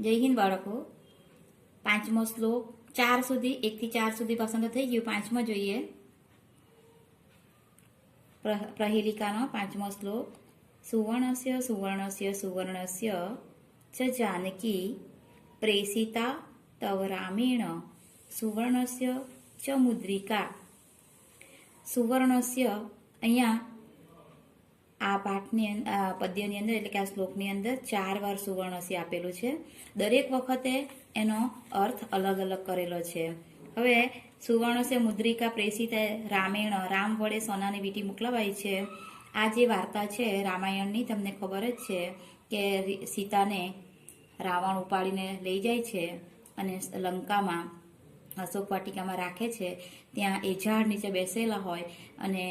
જય હિન્દ બાળકો. પાંચમો શ્લોક, ચાર સુધી, એકથી ચાર સુધી પસંદ થઈ ગયું. પાંચમો જોઈએ. પ્ર- પ્રહેલિકાનો પાંચમો શ્લોક. સુવર્ણસ્ય સુવર્ણસ્ય સુવર્ણસ્ય, ચ જાનકી પ્રેષિતા તવ રામેણ, સુવર્ણસ્ય ચ મુદ્રિકા. સુવર્ણસ્ય, અહીંયા આ પાઠની પદ્યની અંદર એટલે કે આ શ્લોકની અંદર ચાર વાર સુવર્ણસી આપેલું છે. દરેક વખતે એનો અર્થ અલગ અલગ કરેલો છે. હવે સુવર્ણસે મુદ્રિકા પ્રેષિત રામેણ રામ વડે સોનાની વીંટી મોકલાવાઈ છે. આ જે વાર્તા છે રામાયણની તમને ખબર જ છે કે સીતાને રાવણ ઉપાડીને લઈ જાય છે અને લંકામાં, અશોક વાટિકામાં રાખે છે. ત્યાં એ ઝાડ નીચે બેસેલા હોય અને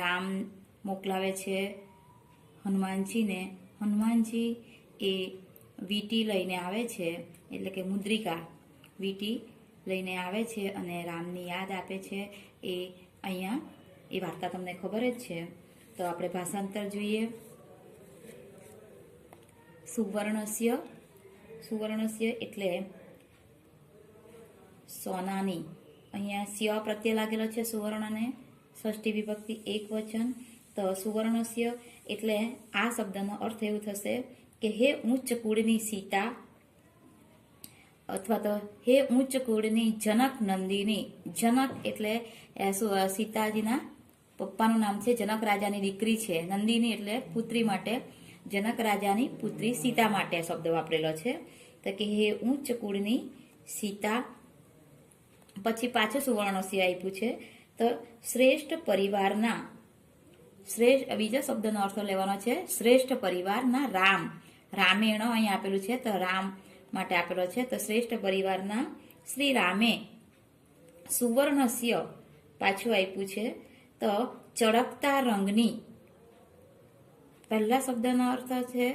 રામ મોકલાવે છે હનુમાનજીને, હનુમાનજી એ વીટી લઈને આવે છે, એટલે કે મુદ્રિકા વીટી લઈને આવે છે અને રામની યાદ આપે છે, એ અહીંયા એ વાર્તા તમને ખબર જ છે. તો આપણે ભાષાંતર જોઈએ. સુવર્ણસ્ય સુવર્ણસ્ય એટલે સોનાની. અહીંયા સ્ય પ્રત્યે લાગેલો છે સુવર્ણને. ષષ્ઠી વિભક્તિ એક વચન તો સુવર્ણસ્ય એટલે આ શબ્દનો અર્થ એવું થશે કે હે ઉચ્ચ કુળની સીતા અથવા તો હે ઉચ્ચ કુળની જનક નંદીની. જનક એટલે સીતાજીના પપ્પાનું નામ છે, જનક રાજાની દીકરી છે. નંદિની એટલે પુત્રી માટે, જનક રાજાની પુત્રી સીતા માટે શબ્દ વાપરેલો છે. તો કે હે ઉચ્ચ કુળની સીતા. પછી પાછું સુવર્ણસ્ય આપ્યું છે. તો શ્રેષ્ઠ પરિવારના શ્રેષ્ઠ બીજા શબ્દનો અર્થ લેવાનો છે શ્રેષ્ઠ પરિવારના રામ. રામેણ અહીં આપેલું છે, તો રામ માટે આપેલો છે, તો શ્રેષ્ઠ પરિવારના શ્રી રામે સુવર્ણસ્ય પાછું આપ્યું છે, તો ચળકતા રંગની. પહેલા શબ્દનો અર્થ છે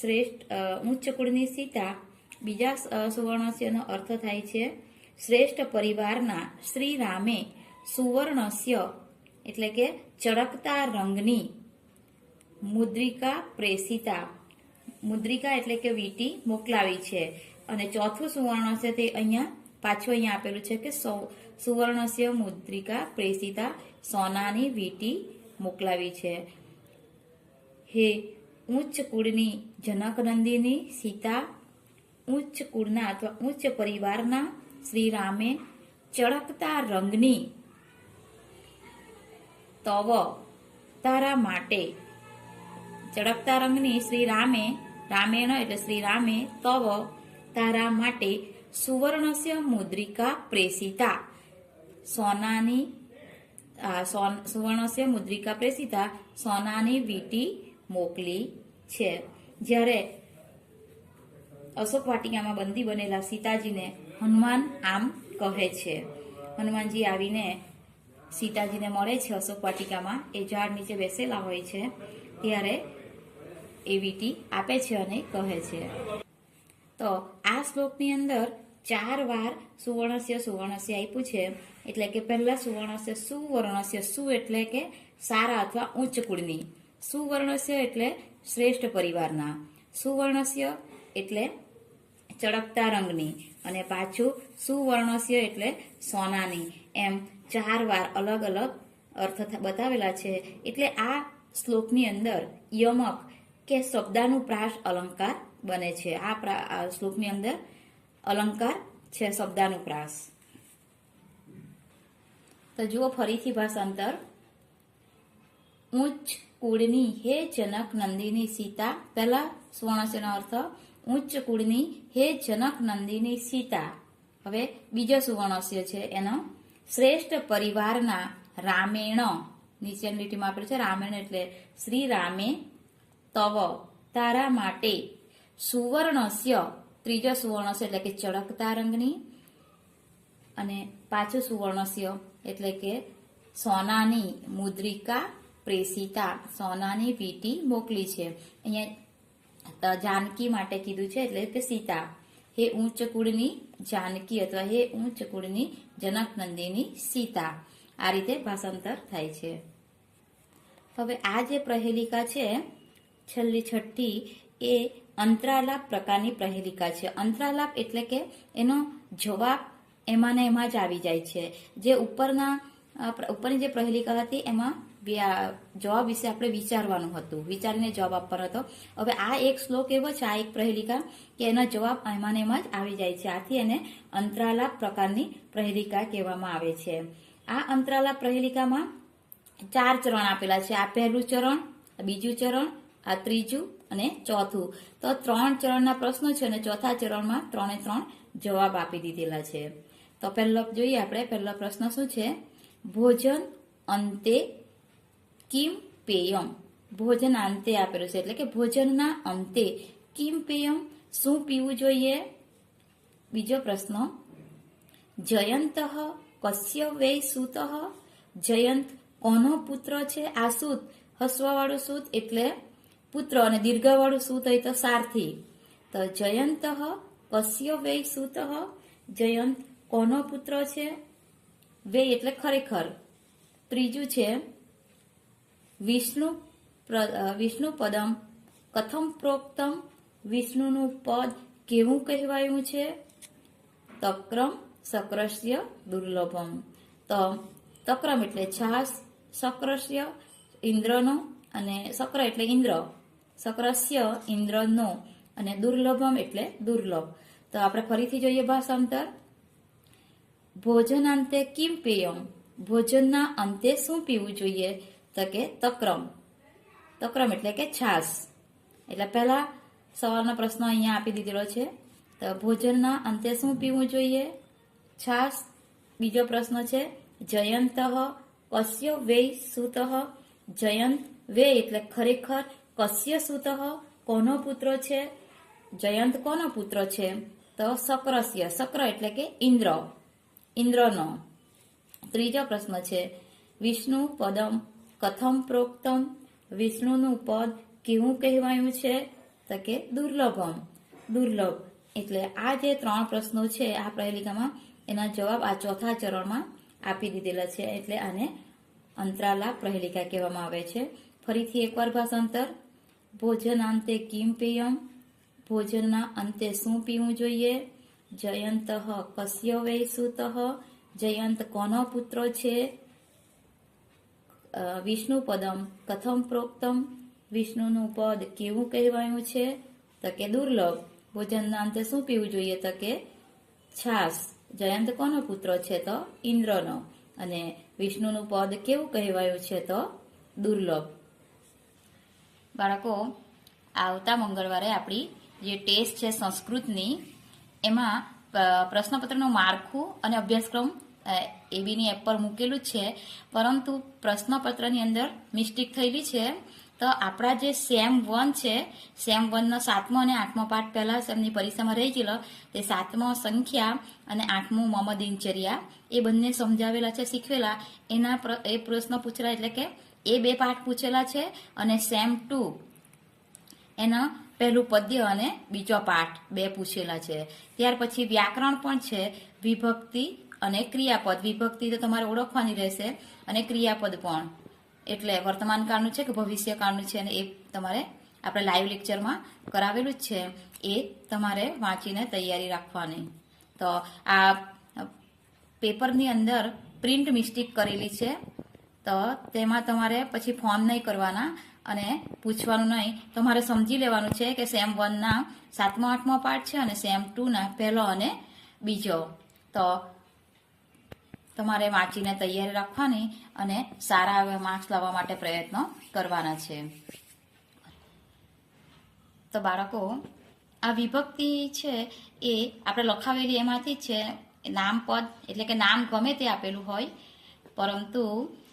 શ્રેષ્ઠ ઉચ્ચ કુળની સીતા. બીજા સુવર્ણસ્યનો અર્થ થાય છે શ્રેષ્ઠ પરિવારના શ્રી રામે સુવર્ણસ્ય એટલે કે ચળકતા રંગની મુદ્રિકા પ્રેષિતા. મુદ્રિકા એટલે કે વીંટી મોકલાવી છે. અને ચોથું સુવર્ણસ્ય તે અહીંયા પાછું અહીંયા આપેલું છે કે સુવર્ણસ્ય, મુદ્રિકા, પ્રેષિતા, સોનાની વીંટી મોકલાવી છે. હે ઉચ્ચ કુળની જનકનંદિની સીતા, ઉચ્ચ કુળના અથવા ઉચ્ચ પરિવારના શ્રી રામે ચળકતા રંગની તવ તારા માટે. ચળકતા રંગની શ્રી રામે રામેણ એટલે શ્રી રામે તવ તારા માટે સુવર્ણસ્ય મુદ્રિકા પ્રેષિતા. સોનાની સુવર્ણસ્ય મુદ્રિકા પ્રેષિતા સોનાની વીંટી મોકલી છે. જ્યારે અશોક વાટિકામાં બંદી બનેલા સીતાજીને હનુમાન આમ કહે છે. હનુમાનજી આવીને સીતાજીને મળે છે અશોક વાટિકામાં. એ ઝાડ નીચે બેસેલા હોય છે. ત્યારે એ વીટી આપે છે અને કહે છે. તો આ શ્લોકની અંદર ચાર વાર સુવર્ણસ્ય સુવર્ણસ્ય આપ્યું છે. એટલે કે પહેલા સુવર્ણસ્ય સુવર્ણસ્ય સુ એટલે કે સારા અથવા ઉચ્ચ કુળની. સુવર્ણસ્ય એટલે શ્રેષ્ઠ પરિવારના. સુવર્ણસ્ય એટલે ચળકતા રંગની. અને પાછું સુવર્ણસ્ય એટલે સોનાની. એમ ચાર વાર અલગ અલગ અર્થ બતાવેલા છે. એટલે આ શ્લોકની અંદર યમક કે શબ્દાનું પ્રાસ અલંકાર બને છે. આ શ્લોકની અંદર અલંકાર છે શબ્દાનુપ્રાસ તો જુઓ ફરીથી ભાષાંતર. ઉચ્ચ કુળની હે જનક નંદિની સીતા, પહેલા સુવર્ણસ્યનો અર્થ ઉચ્ચ કુળની હે જનક નંદિની સીતા. હવે બીજો સુવર્ણસ્ય છે એનો શ્રેષ્ઠ પરિવારના રામેણ. નીચેની લીટીમાં આપેલું છે રામેણ એટલે શ્રી રામે તવ. તારા માટે સુવર્ણસ્ય. ત્રીજો સુવર્ણસ્ય એટલે કે ચળકતા રંગની. અને પાછું સુવર્ણસ્ય એટલે કે સોનાની મુદ્રિકા પ્રેસિતા સોનાની વીંટી મોકલી છે. અહીંયા જાનકી માટે કીધું છે એટલે કે સીતા, હે ઉચ્ચ કુળની જાનકી અથવા હે ઉચ્ચ કુળની જનક નંદિની સીતા. આ રીતે ભાષાંતર થાય છે. હવે આ જે પ્રહેલિકા છે, છેલ્લી છઠ્ઠી, એ અંતરાલાપ પ્રકારની પ્રહેલિકા છે. અંતરાલાપ એટલે કે એનો જવાબ એમાં ને એમાં જ આવી જાય છે. જે ઉપરના ઉપરની જે પ્રહેલિકા હતી, એમાં જવાબ વિશે આપણે વિચારવાનું હતું, વિચારીને જવાબ આપવાનો હતો. હવે આ એક શ્લોક એવો છે, આ એક પ્રહેલિકા, કે એનો જવાબ એમાં એમાં જ આવી જાય છે. આથી એને અંતરાલાપ પ્રકારની પ્રહેલિકા કહેવામાં આવે છે. આ અંતરાલાપ પ્રહેલિકામાં ચાર ચરણ આપેલા છે. આ પહેલું ચરણ બીજું ચરણ, આ ત્રીજું અને ચોથું. તો ત્રણ ચરણના પ્રશ્નો છે અને ચોથા ચરણમાં ત્રણે ત્રણ જવાબ આપી દીધેલા છે. તો પહેલો જોઈએ આપણે, પહેલો પ્રશ્ન શું છે? ભોજન અંતે કિમ પેયમ. ભોજન અંતે આપેલું છે. એટલે કે ભોજનના અંતે કિમ પેયમ શું પીવું જોઈએ? બીજો પ્રશ્ન. જયંત કશ્ય વૈ સુત? જયંત કોનો પુત્ર છે? આ સૂત હસવાવાળું સૂત એટલે પુત્ર અને દીર્ઘવાળું સૂત હોય તો સારથી. તો જયંત કશ્ય વૈ સુત? જયંત કોનો પુત્ર છે? વે એટલે ખરેખર. ત્રીજું છે, વિષ્ણુ વિષ્ણુ પદમ, કથમ પ્રોક્તમ, વિષ્ણુનું પદ કેવું કહેવાયું છે? તક્રમ સક્રસ્ય દુર્લભમ. તો, તક્રમ એટલે છાસ સક્રસ્ય ઇન્દ્રનો અને સક્ર એટલે ઇન્દ્ર. સક્રસ્ય ઇન્દ્રનો અને દુર્લભમ એટલે દુર્લભ. તો આપણે ફરીથી જોઈએ ભાષાંતર. ભોજનાંતે કિમ પેયમ? ભોજનના અંતે શું પીવું જોઈએ? તો કે તક્રમ. તક્રમ એટલે કે છાસ એટલે પહેલા સવાલનો પ્રશ્ન અહીંયા આપી દીધેલો છે. તો ભોજનના અંતે શું પીવું જોઈએ? છાસ બીજો પ્રશ્ન છે, જયંત કસ્ય વેય સુત? જયંત વે એટલે ખરેખર કસ્ય સુત? કોનો પુત્ર છે? જયંત કોનો પુત્ર છે? તો સક્રસ્ય સક્ર એટલે કે ઇન્દ્ર. ઇન્દ્રનો ત્રીજો પ્રશ્ન છે, વિષ્ણુ પદમ કથમ પ્રોક્તમ? વિષ્ણુનું પદ કેવું કહેવાયું છે? તો કે દુર્લભમ. દુર્લભ. એટલે આ જે ત્રણ પ્રશ્નો છે, આ પ્રહેલિકામાં એના જવાબ આ ચોથા ચરણમાં આપી દીધેલા છે. એટલે આને અંતરાલા પ્રહેલિકા કહેવામાં આવે છે. ફરીથી એકવાર ભાષાંતર. ભોજનાંતે કિમ પેયમ? ભોજનના અંતે શું પીવું જોઈએ? જયંત કસ્ય વૈ જયંત કોનો પુત્ર છે? વિષ્ણુ પદમ કથમ પ્રોક્તમ. વિષ્ણુનું પદ કેવું કહેવાયું છે? તો કે દુર્લભ. ભોજનના અંતે શું પીવું જોઈએ? તો કે છાસ જયંત કોનો પુત્ર છે તો? ઇન્દ્રનો. અને વિષ્ણુનું પદ કેવું કહેવાયું છે તો? દુર્લભ. બાળકો, આવતા મંગળવારે આપણી જે ટેસ્ટ છે સંસ્કૃતની એમાં પ્રશ્નપત્રનું માળખું અને અભ્યાસક્રમ એબીની એપ પર મૂકેલું છે. પરંતુ પ્રશ્નપત્રની અંદર મિસ્ટેક થયેલી છે. તો આપણા જે સેમ વન છે, સેમ વનનો સાતમો અને આઠમો પાઠ પહેલા સેમની પરીક્ષામાં રહી ગયેલો તે સાતમો સંખ્યા અને આઠમું મમ દિનચર્યા, એ બંને સમજાવેલા છે, શીખવેલા. એના એ પ્રશ્ન પૂછેલા એટલે કે એ બે પાઠ પૂછેલા છે અને સેમ ટુ એના પહેલું પદ્ય અને બીજો પાઠ બે પૂછેલા છે. ત્યાર પછી વ્યાકરણ પણ છે, વિભક્તિ અને ક્રિયાપદ. વિભક્તિ તો તમારે ઓળખવાની રહેશે અને ક્રિયાપદ પણ. એટલે વર્તમાન કાળનું છે કે ભવિષ્ય કાળનું છે અને એ તમારે આપણે લાઈવ લેક્ચરમાં કરાવેલું જ છે. એ તમારે વાંચીને તૈયારી રાખવાની. તો આ પેપરની અંદર પ્રિન્ટ મિસ્ટેક કરેલી છે. તો તેમાં તમારે પછી ફોન નહીં કરવાના. અને પૂછવાનું નહીં, તમારે સમજી લેવાનું છે કે સેમ વનના સાતમો, આઠમો પાર્ટ છે અને સેમ ટુના પહેલો અને બીજો. તો તમારે વાંચીને તૈયારી રાખવાની અને સારા એવા માર્ક્સ લાવવા માટે પ્રયત્નો કરવાના છે. તો બાળકો, આ વિભક્તિ છે એ આપણે લખાવેલી એમાંથી જ છે. નામ, પદ, એટલે કે નામ ગમે તે આપેલું હોય પરંતુ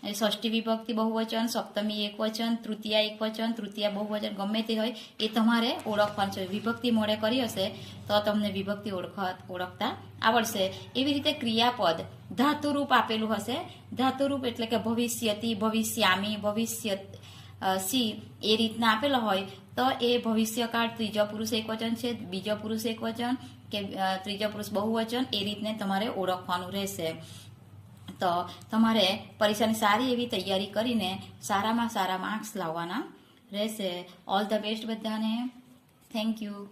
ષષ્ઠી વિભક્તિ બહુવચન, સપ્તમી એકવચન, તૃતીયા એકવચન, તૃતીયા બહુવચન ગમે તે હોય, એ તમારે ઓળખવાનું છે. વિભક્તિ મોડે કરી હશે, તો તમને વિભક્તિ ઓળખ ઓળખતા આવડશે. એવી રીતે ક્રિયાપદ ધાતુરૂપ આપેલું હશે. ધાતુરૂપ એટલે કે ભવિષ્યતી, ભવિષ્યામી, ભવિષ્ય સી એ રીતના આપેલો હોય, તો એ ભવિષ્યકાળ ત્રીજો પુરુષ એકવચન છે, બીજો પુરુષ એકવચન કે ત્રીજો પુરુષ બહુવચન, એ રીતને તમારે ઓળખવાનું રહેશે. તો તમારે પરીક્ષાની સારી એવી તૈયારી કરીને સારામાં સારા માર્ક્સ લાવવાના રહેશે. ઓલ ધ બેસ્ટ બધાને. Thank you